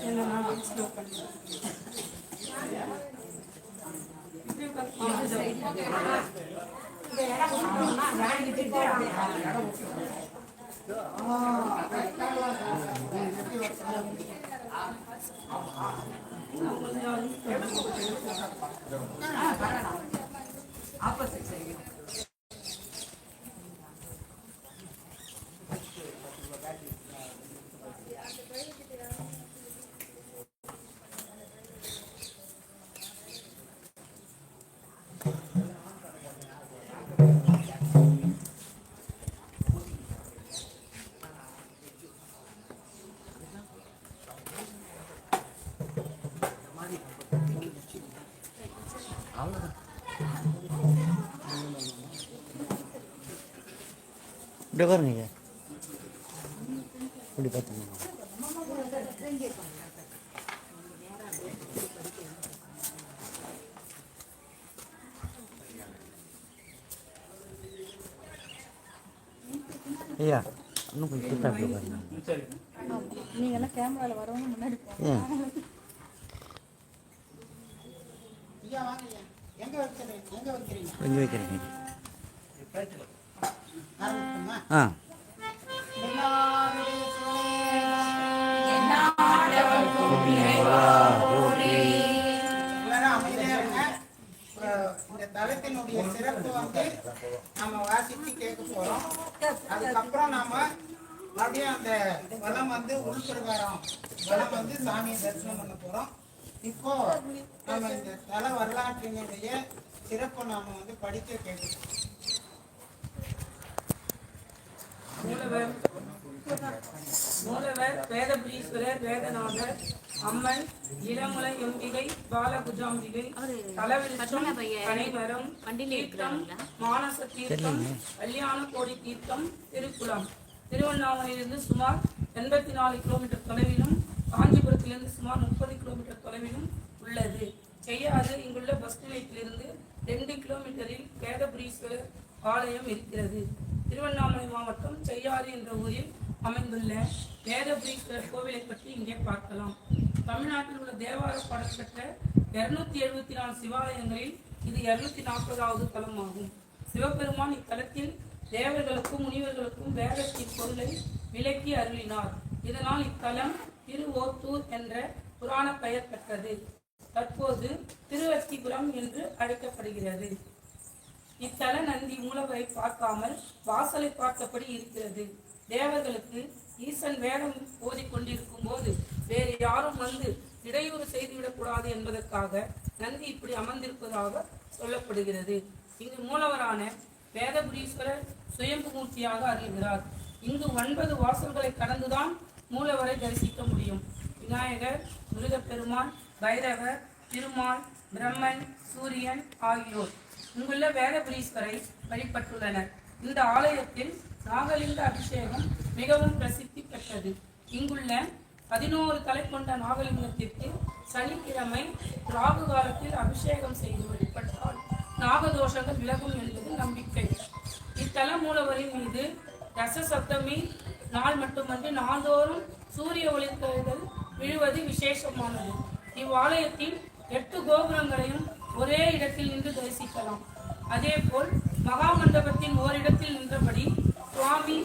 என்ன நான் ஸ்லோ பண்ணுறேன் 这样的啊，啊，好好？இப்படி உட்காருங்க இப்படி பார்த்துங்க ஐயா இன்னும் கொஞ்சம் கிட்ட அப்படி கேமரால வரவங்க முன்னாடி போங்க. ஏன் ஐயா வாங்க ஐயா எங்க வைக்கிறீங்க? ஆ. இந்த தளத்தினுடைய சிறப்பு வந்து நம்ம வாசிச்சு கேட்க போறோம். அதுக்கப்புறம் நாம மறுபடியும் அந்த வளம் வந்து உள்பிரகாரம் வளம் வந்து சாமியை தரிசனம் பண்ண போறோம். இப்போ நம்ம இந்த தல வரலாற்றினுடைய சிறப்பு நாம வந்து படிக்க கேட்கிறோம் மூலவர் மூலவர் வேதபுரீஸ்வரர் வேதநாதர் அம்மன் இளமுலை எம்பிகை பாலகுஜாம்பிகை தலவிருச்சம் கனைவரம் தீர்த்தம் மானச தீர்த்தம் கல்யாண கோடி தீர்த்தம் திருக்குளம். திருவண்ணாமலையிலிருந்து சுமார் எண்பத்தி நாலு கிலோமீட்டர் தொலைவிலும் காஞ்சிபுரத்திலிருந்து சுமார் முப்பது கிலோமீட்டர் தொலைவிலும் உள்ளது. செய்யாது இங்குள்ள பஸ் நிலையத்திலிருந்து ரெண்டு கிலோமீட்டரில் வேதபுரீஸ்வரர் ஆலயம் இருக்கிறது. திருவண்ணாமலை மாவட்டம் செய்யாறு என்ற ஊரில் அமைந்துள்ள வேதபுரீஸ்வரர் கோவிலை பற்றி இங்கே பார்க்கலாம். தமிழ்நாட்டில் உள்ள தேவார பாடல் பெற்ற இருநூத்தி எழுபத்தி நாலு சிவாலயங்களில் இது இருநூத்தி நாற்பதாவது தலமாகும். சிவபெருமான் இத்தலத்தில் தேவர்களுக்கும் முனிவர்களுக்கும் வேதத்தின் பொருளை விளக்கி அருளினார். இதனால் இத்தலம் திருவோத்தூர் என்ற புராண பெயர் பெற்றது. தற்போது திருவத்திபுரம் என்று அழைக்கப்படுகிறது. இத்தல நந்தி மூலவரை பார்க்காமல் வாசலை பார்த்தபடி இருக்கிறது. தேவர்களுக்கு ஈசன் வேதம் ஓதிக் கொண்டிருக்கும் போது வேறு யாரும் வந்து இடையூறு செய்துவிடக் கூடாது என்பதற்காக நந்தி இப்படி அமர்ந்திருப்பதாக சொல்லப்படுகிறது. இங்கு மூலவரான வேதபுரீஸ்வரர் சுயம்பு மூர்த்தியாக இங்கு ஒன்பது வாசல்களை கடந்துதான் மூலவரை தரிசிக்க முடியும். விநாயகர் முருகப்பெருமான் பைரவர் திருமால் பிரம்மன் சூரியன் ஆகியோர் இங்குள்ள வேதபுரீஸ்வரை வழிபட்டுள்ளனர். இந்த ஆலயத்தில் நாகலிங்க அபிஷேகம் மிகவும் பிரசித்தி பெற்றது. இங்குள்ள பதினோரு தலை கொண்ட நாகலிங்கத்திற்கு சனிக்கிழமை ராகு காலத்தில் அபிஷேகம் செய்து வழிபட்டால் நாகதோஷங்கள் விலகும் என்பது நம்பிக்கை. இத்தல மூலவரின் மீது ரச சப்தமி நாள் மட்டுமன்றி நாள்தோறும் சூரிய ஒளிக்கதிர்கள் விழுவது விசேஷமானது. இவ்வாலயத்தின் எட்டு கோபுரங்களையும் ஒரே இடத்தில் நின்று தரிசிக்கலாம். அதேபோல் மகாமண்டபத்தின் ஓரிடத்தில் நின்றபடி சுவாமி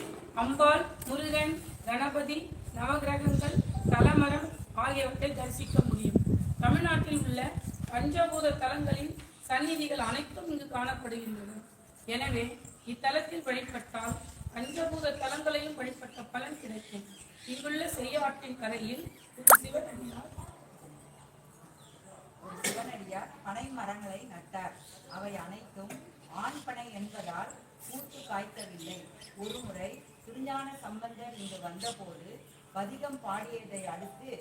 அம்பாள் முருகன் கணபதி நவகிரகங்கள் தலமரம் ஆகியவற்றை தரிசிக்க முடியும். தமிழ்நாட்டில் உள்ள பஞ்சபூத தலங்களின் சந்நிதிகள் அனைத்தும் இங்கு காணப்படுகின்றன. எனவே இத்தலத்தில் வழிபட்டால் பஞ்சபூத தலங்களையும் வழிபட்ட பலன் கிடைக்கும். இங்குள்ள செய்யாற்றின் கரையில் ஒரு சிவனடியார் ஒரு சிவனடியார் பனை மரங்களை நட்டார். அவை அனைத்தும் ஆண் பனை என்பதால் பூத்து காய்க்கவில்லை. ஒருமுறை திருஞான சம்பந்தர் இங்கு வந்தபோது பதிகம் பாடியதை அடுத்து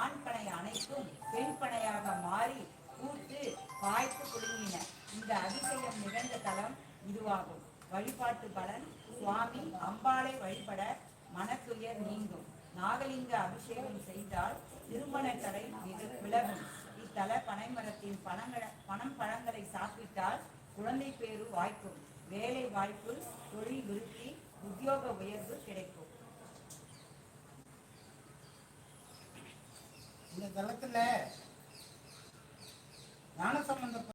ஆண் பனை அனைத்தும் பெண் பனையாக மாறி பூத்து காய்த்து குலுங்கின இந்த அதிசயம் நிகழ்ந்த தலம் இதுவாகும். வழிபாட்டு பலன் சுவாமி அம்பாளை வழிபட மனத்துயர் நீங்கும். நாகலிங்க அபிஷேகம் செய்தால் திருமண தடை விகு- விலகும். இத்தல பனைமரத்தின் பணங்கள பனம் பழங்களை சாப்பிட்டால் குழந்தை பேரு வாய்க்கும். வேலை வாய்ப்பு தொழில் விருத்தி உத்தியோக உயர்வு கிடைக்கும். இந்த தளத்துல ஞானசம்பந்த